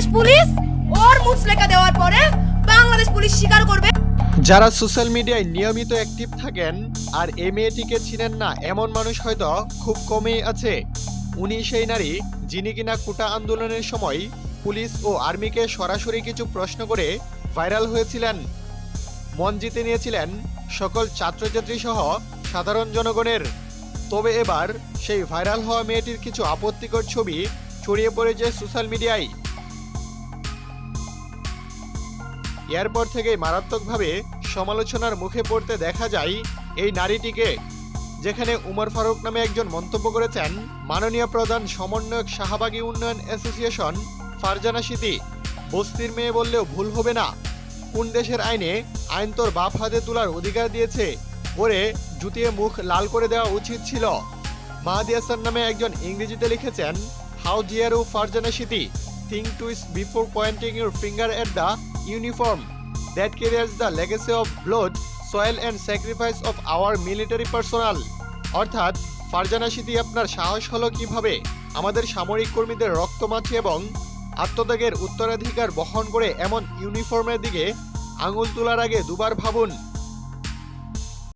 Bangladesh police ওর মুচলেকা দেওয়ার পরে Bangladesh police স্বীকার করবে। যারা সোশ্যাল মিডিয়ায় নিয়মিত অ্যাক্টিভ থাকেন আর এই মেয়েটিকে চিনেন না, এমন মানুষ হয়তো খুব কমই আছে। উনি সেই নারী যিনি কিনা কোটা আন্দোলনের সময় পুলিশ ও আর্মিকে সরাসরি কিছু প্রশ্ন করে ভাইরাল হয়েছিলেন। মন জিতে নিয়েছিলেন সকল ছাত্রছাত্রী সহ সাধারণ জনগণের। তবে এবার সেই ভাইরাল হওয়া মেয়েটির কিছু আপত্তিকর ছবি ছড়িয়ে পড়েছে সোশ্যাল মিডিয়ায়। এরপর থেকেই মারাত্মকভাবে সমালোচনার মুখে পড়তে দেখা যায় এই নারীটিকে, যেখানে উমর ফারুক নামে একজন মন্তব্য করেছেন, মাননীয় প্রধান সমন্বয়ক শাহবাগী উন্নয়ন অ্যাসোসিয়েশন, ফারজানা সিদ্দি বস্তির মেয়ে বললেও ভুল হবে না। কোন দেশের আইনে আইন তোর বাপ হাতে তোলার অধিকার দিয়েছে ওরে জুতিয়ে মুখ লাল করে দেওয়া উচিত ছিল। মাহাদি হাসান নামে একজন ইংরেজিতে লিখেছেন, how dare O Farzana Sidi think twice before pointing your finger at the uniform that carries the legacy of blood soil and sacrifice of our military personnel অর্থাৎ, ফারজানা সিদি আপনার সাহস হলো কীভাবে আমাদের সামরিক কর্মীদের রক্তমাছি এবং আত্মত্যাগের উত্তরাধিকার বহন করে এমন ইউনিফর্মের দিকে আঙুল তোলার আগে দুবার ভাবুন